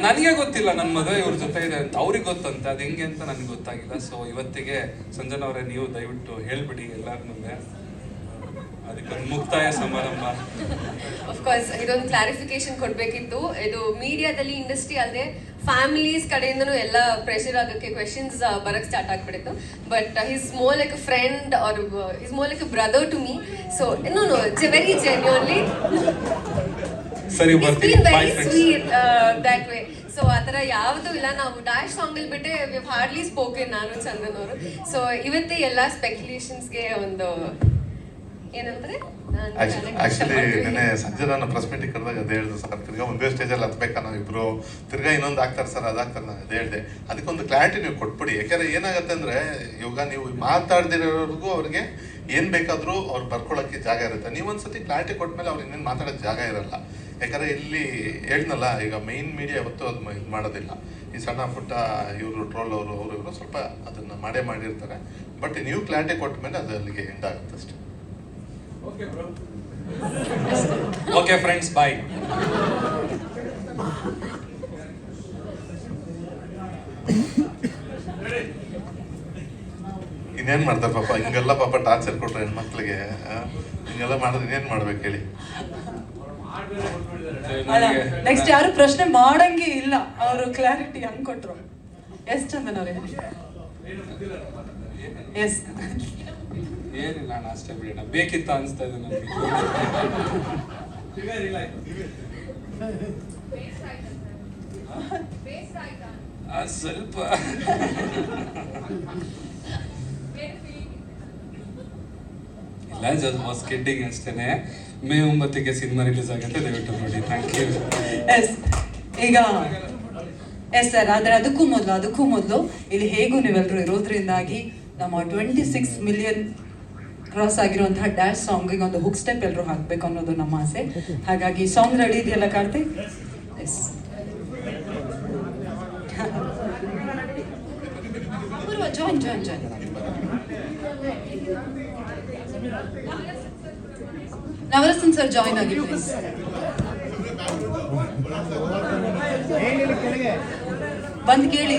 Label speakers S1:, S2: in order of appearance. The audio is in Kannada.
S1: ನನಗೆ ಗೊತ್ತಿಲ್ಲ ನನ್ನ ಮದುವೆ ಇವ್ರ ಜೊತೆ ಇದೆ ಅಂತ. ಅವ್ರಿಗೆ ಗೊತ್ತಂತೆ. ಅದು ಹೆಂಗೆ ಅಂತ ನನಗೆ ಗೊತ್ತಾಗಿಲ್ಲ. ಸೊ ಇವತ್ತಿಗೆ ಸಂಜನಾ ಅವರೇ ನೀವು ದಯವಿಟ್ಟು ಹೇಳ್ಬಿಡಿ ಎಲ್ಲರ ಮುಂದೆ. ಅದಕ್ಕೊಂದು ಮುಕ್ತಾಯ ಸಮಾರಂಭ.
S2: ಅಫ್ಕೋರ್ಸ್ ಇದೊಂದು ಕ್ಲಾರಿಫಿಕೇಶನ್ ಕೊಡಬೇಕಿತ್ತು. ಇದು ಮೀಡಿಯಾದಲ್ಲಿ ಇಂಡಸ್ಟ್ರಿ ಅಲ್ಲದೆ ಫ್ಯಾಮಿಲೀಸ್ ಕಡೆಯಿಂದನೂ ಎಲ್ಲ ಪ್ರೆಷರ್ ಆಗೋಕ್ಕೆ ಕ್ವೆಶನ್ಸ್ ಬರಕ್ start ಆಗ್ಬಿಡಿತ್ತು but he's more like friend or he's more like brother to me so no no very genuinely
S1: ಸರಿ ಬರ್ತೀನಿ.
S2: ಬೈ ದಟ್ ವೇ ಸೊ ಆ ಥರ ಯಾವುದೂ ಇಲ್ಲ. ನಾವು ಡ್ಯಾಶ್ ಸಾಂಗ್ ಅಲ್ಲಿ ಬಿಟ್ಟೆ ವಿ ಹಾರ್ಡ್ಲಿ ಸ್ಪೋಕೆನ್ ನಾನು ಚಂದನ್ ಅವರು. ಸೊ ಇವತ್ತೇ ಎಲ್ಲ ಸ್ಪೆಕ್ಯುಲೇಷನ್ಸ್ಗೆ ಒಂದು ಏನಂದ್ರೆ ನಾನು
S3: ಆಕ್ಚುಲಿ ನೆನ್ನೆ ಸಂಜೆ ನಾನು ಪ್ರೆಸ್ ಮೀಟಿಂಗ್ ಕರೆದಾಗ ಅದೇ ಹೇಳಿದೆ ಸರ್ ತಿರ್ಗಾ ಒಂದೇ ಸ್ಟೇಜಲ್ಲಿ ಹತ್ಬೇಕಾ ನಾವು ಇಬ್ರು? ತಿರ್ಗಾ ಇನ್ನೊಂದು ಆಗ್ತಾರೆ ಸರ್ ಅದಾಗ್ತಾರೆ ನಾನು ಅದೇ ಹೇಳಿದೆ. ಅದಕ್ಕೊಂದು ಕ್ಲಾರಿಟಿ ನೀವು ಕೊಟ್ಬಿಡಿ. ಯಾಕಂದ್ರೆ ಏನಾಗುತ್ತೆ ಅಂದ್ರೆ ಇವಾಗ ನೀವು ಮಾತಾಡ್ದಿರೋರ್ಗೂ ಅವ್ರಿಗೆ ಏನ್ ಬೇಕಾದರೂ ಅವ್ರು ಬರ್ಕೊಳಕ್ಕೆ ಜಾಗ ಇರುತ್ತೆ. ನೀವು ಒಂದ್ಸತಿ ಕ್ಲಾರಿಟಿ ಕೊಟ್ಮೇಲೆ ಅವ್ರು ಇನ್ನೇನು ಮಾತಾಡೋಕ್ಕೆ ಜಾಗ ಇರಲ್ಲ. ಯಾಕಂದ್ರೆ ಇಲ್ಲಿ ಹೇಳ್ದಲ್ಲ ಈಗ ಮೈನ್ ಮೀಡಿಯಾ ಯಾವತ್ತೂ ಅದು ಇದು ಮಾಡೋದಿಲ್ಲ. ಈ ಸಣ್ಣ ಪುಟ್ಟ ಇವರು ಟ್ರೋಲ್ ಅವರು ಅವರು ಇವರು ಸ್ವಲ್ಪ ಅದನ್ನ ಮಾಡೇ ಮಾಡಿರ್ತಾರೆ. ಬಟ್ ನೀವು ಕ್ಲಾರಿಟಿ ಕೊಟ್ಟ ಮೇಲೆ ಅದು ಅಲ್ಲಿಗೆ ಎಂಡ್ ಆಗುತ್ತೆ ಅಷ್ಟೇ.
S1: ಓಕೆ ಫ್ರೆಂಡ್ಸ್ ಬಾಯ್
S3: ಇನ್ನೇನ್ ಮಾಡ್ತಾರೆ ಪಾಪ? ಹಿಂಗೆಲ್ಲ ಪಾಪ ಟಾರ್ಚರ್ ಕೊಟ್ರೆ ಹೆಣ್ಮಕ್ಳಿಗೆ? ಹಿಂಗೆಲ್ಲ ಮಾಡಿದ್ರೆ ಇನ್ನೇನು ಮಾಡ್ಬೇಕು ಹೇಳಿ?
S4: ಅಲ್ಲ ನೆಕ್ಸ್ಟ್ ಯಾರು ಪ್ರಶ್ನೆ ಮಾಡಂಗೆ ಇಲ್ಲ. ಅವರು ಕ್ಲಾರಿಟಿ ಹಂಗ್ ಕೊಟ್ರು. ಎಸ್ ಚಂದನ್ ಅವ್ರೆ ಎಸ್.
S1: ಏನಿಲ್ಲ ಅಣ್ಣ ಅಷ್ಟೇ ಬಿಡೋಣ ಬೇಕಿತ್ತ ಅನ್ಸ್ತಾ ಇದೆ ನನಗೆ. ಸ್ವಲ್ಪ. ಇಲ್ಲ ಜಸ್ಟ್ ವಾಸ್ ಕಿಡ್ಡಿಂಗ್ ಅಷ್ಟೇನೆ ಮೇ ಒಂಬತ್ತಿಗೆ ಸಿನಿಮಾ ರಿಲೀಸ್ ಆಗುತ್ತೆ, ದಯವಿಟ್ಟು ನೋಡಿ. ಥ್ಯಾಂಕ್ ಯು
S4: ಎಸ್ ಈಗ ಎಸ್ ಸರ್ ಆದರೆ ಅದಕ್ಕೂ ಮೊದಲು ಅದಕ್ಕೂ ಮೊದಲು ಇಲ್ಲಿ ಹೇಗೂ ನೀವೆಲ್ಲರೂ ಇರೋದ್ರಿಂದಾಗಿ ನಮ್ಮ ಟ್ವೆಂಟಿ ಸಿಕ್ಸ್ ಮಿಲಿಯನ್ ಕ್ರಾಸ್ ಆಗಿರುವಂತಹ ಡ್ಯಾಶ್ ಸಾಂಗಿಗೆ ಒಂದು ಹುಕ್ ಸ್ಟೆಪ್ ಎಲ್ಲರೂ ಹಾಕ್ಬೇಕು ಅನ್ನೋದು ನಮ್ಮ ಆಸೆ. ಹಾಗಾಗಿ ಸಾಂಗ್ ರೆಡಿ ಇದೆಯಲ್ಲ Karthik? Yes join join join Navarasan sir join ಆಗಿ ಪ್ಲೀಸ್ ಬಂದ್ ಕೇಳಿ